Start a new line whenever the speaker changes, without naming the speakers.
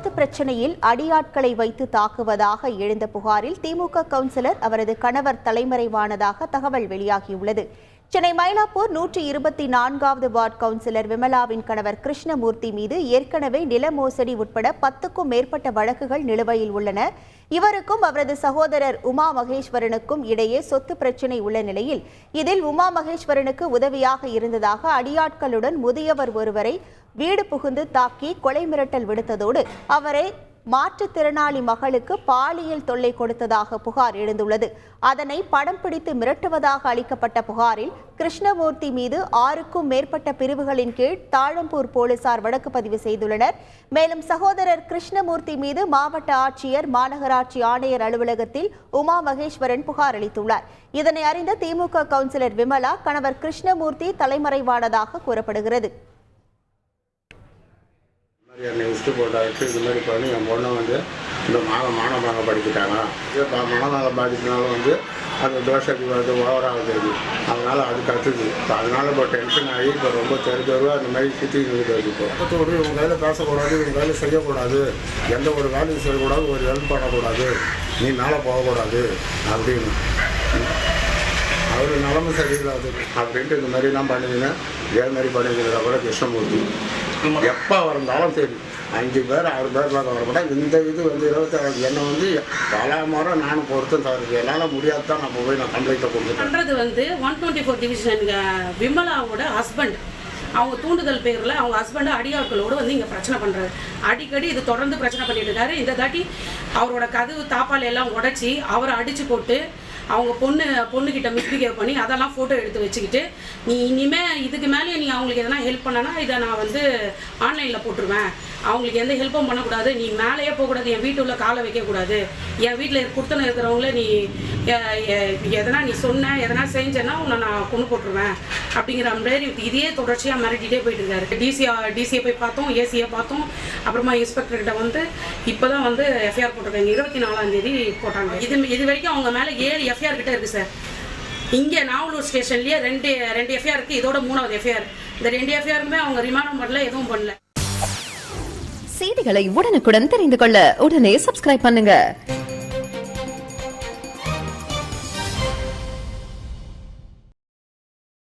சொத்து பிரச்சனையில் அடியாட்களை வைத்து தாக்குவதாக எழுந்த புகாரில் திமுக கவுன்சிலர் அவரது கணவர் தலைமறைவானதாக தகவல் வெளியாகியுள்ளது. சென்னை மயிலாப்பூர் நூற்றி இருபத்தி நான்காவது வார்டு கவுன்சிலர் விமலாவின் கணவர் கிருஷ்ணமூர்த்தி மீது ஏற்கனவே நில மோசடி உட்பட பத்துக்கும் மேற்பட்ட வழக்குகள் நிலுவையில் உள்ளன. இவருக்கும் அவரது சகோதரர் உமா மகேஸ்வரனுக்கும் இடையே சொத்து பிரச்சினை உள்ள நிலையில் இதில் உமா மகேஸ்வரனுக்கு உதவியாக இருந்ததாக அடியாட்களுடன் முதியவர் ஒருவரை வீடு புகுந்து தாக்கி கொலை மிரட்டல் விடுத்ததோடு அவரை மாற்றுத்திறனாளி மகளுக்கு பாலியல் தொல்லை கொடுத்ததாக புகார் எழுந்துள்ளது. அதனை படம் பிடித்து மிரட்டுவதாக அளிக்கப்பட்ட புகாரில் கிருஷ்ணமூர்த்தி மீது ஆறுக்கும் மேற்பட்ட பிரிவுகளின் கீழ் தாழம்பூர் போலீசார் வழக்கு பதிவு செய்துள்ளனர். மேலும் சகோதரர் கிருஷ்ணமூர்த்தி மீது மாவட்ட ஆட்சியர் மாநகராட்சி ஆணையர் அலுவலகத்தில் உமா மகேஸ்வரன் புகார் அளித்துள்ளார். இதனை அறிந்த திமுக கவுன்சிலர் விமலா கணவர் கிருஷ்ணமூர்த்தி தலைமறைவானதாக கூறப்படுகிறது.
என்னை விட்டு போட்டாச்சு இந்த மாதிரி பண்ணி என் பொண்ணை வந்து இந்த மான மானமாக படிக்கிட்டாங்க இதே பா- வந்து அந்த தோஷத்துக்கு வந்து ஓவராகுது அது அதனால் அது கற்றுது இப்போ அதனால் இப்போ டென்ஷன் ஆகி இப்போ ரொம்ப தெரிஞ்சவரும் அந்த மாதிரி சுற்றி இருக்குது இப்போ. பக்கத்தோடு இவங்க கையில் பேசக்கூடாது இவங்க வேலை செய்யக்கூடாது. எந்த ஒரு வேலையும் செய்யக்கூடாது ஒரு ஹெல்ப் பண்ணக்கூடாது. நீ மேலே போகக்கூடாது அப்படின்னு. அவர் நிலமை சரியில்லாது அப்படின்ட்டு இந்த மாதிரிலாம் பண்ணுவீங்க இதே மாதிரி பண்ணிக்கிறதா கூட கிருஷ்ணமூர்த்தி. எப்போ இருந்தாலும் சரி. அஞ்சு பேர் ஆறு பேர் பார்க்க வரக்கூடாது இந்த இது வந்து இருபத்தாறு என்னை வந்து பல முறை நானும் பொறுத்தும் தவிர்த்து என்னால் முடியாது தான் நான் போய் நான் கம்ப்ளைண்ட்டை கொடுத்துட்டேன்.
பண்றது வந்து ஒன் டுவெண்ட்டி ஃபோர் டிவிஷன் விமலாவோட ஹஸ்பண்ட் அவங்க தூண்டுதல் பேரில் அவங்க ஹஸ்பண்ட் அடியாட்களோடு வந்து இங்கே பிரச்சனை பண்ணுறாரு அடிக்கடி இது தொடர்ந்து பிரச்சனை பண்ணிட்டு இருக்காரு. இந்த தாட்டி அவரோட கதவு தாப்பால் எல்லாம் உடைச்சி அவரை அடிச்சு போட்டு அவங்க பொண்ணு பொண்ணுக்கிட்ட மிஸ்பிஹேவ் பண்ணி அதெல்லாம் ஃபோட்டோ எடுத்து வச்சுக்கிட்டு நீ இனிமே இதுக்கு மேலேயே நீ அவங்களுக்கு எதனா ஹெல்ப் பண்ணனா இதை நான் வந்து ஆன்லைனில் போட்டுருவேன். அவங்களுக்கு எந்த ஹெல்ப்பும் பண்ணக்கூடாது. நீ மேலேயே போகக்கூடாது. என் வீட்டு உள்ள காலை வைக்கக்கூடாது என் வீட்டில் கொடுத்தன இருக்கிறவங்கள நீ எதனா நீ சொன்ன எதனா செஞ்சேன்னா உன்னை நான் கொண்டு போட்டுருவேன். அப்படிங்கிற மாதிரி இதே தொடர்ச்சியாக மிரட்டிகிட்டே போயிட்டு இருக்காரு. டிசியா டிசியை போய் பார்த்தோம் ஏசியை பார்த்தோம். அப்புறமா இன்ஸ்பெக்டர்கிட்ட வந்து இப்போ தான் வந்து எஃப்ஐஆர் போட்டிருக்காங்க. இருபத்தி நாலாம் தேதி போட்டாங்க. இது இது வரைக்கும் அவங்க மேலே ஏழு எஃப் எஃப்ஐஆர் கிட்ட இருக்குது சார் இங்கே நாவலூர் ஸ்டேஷன்லேயே ரெண்டு ரெண்டு எஃப்ஐஆர் இருக்குது இதோட மூணாவது எஃப்ஐஆர் இந்த ரெண்டு எஃப்ஐஆருக்குமே அவங்க ரிமாண்ட் பண்ணல எதுவும் பண்ணல.
செய்திகளை உடனுக்குடன் தெரிந்து கொள்ள உடனே சப்ஸ்கிரைப் பண்ணுங்க.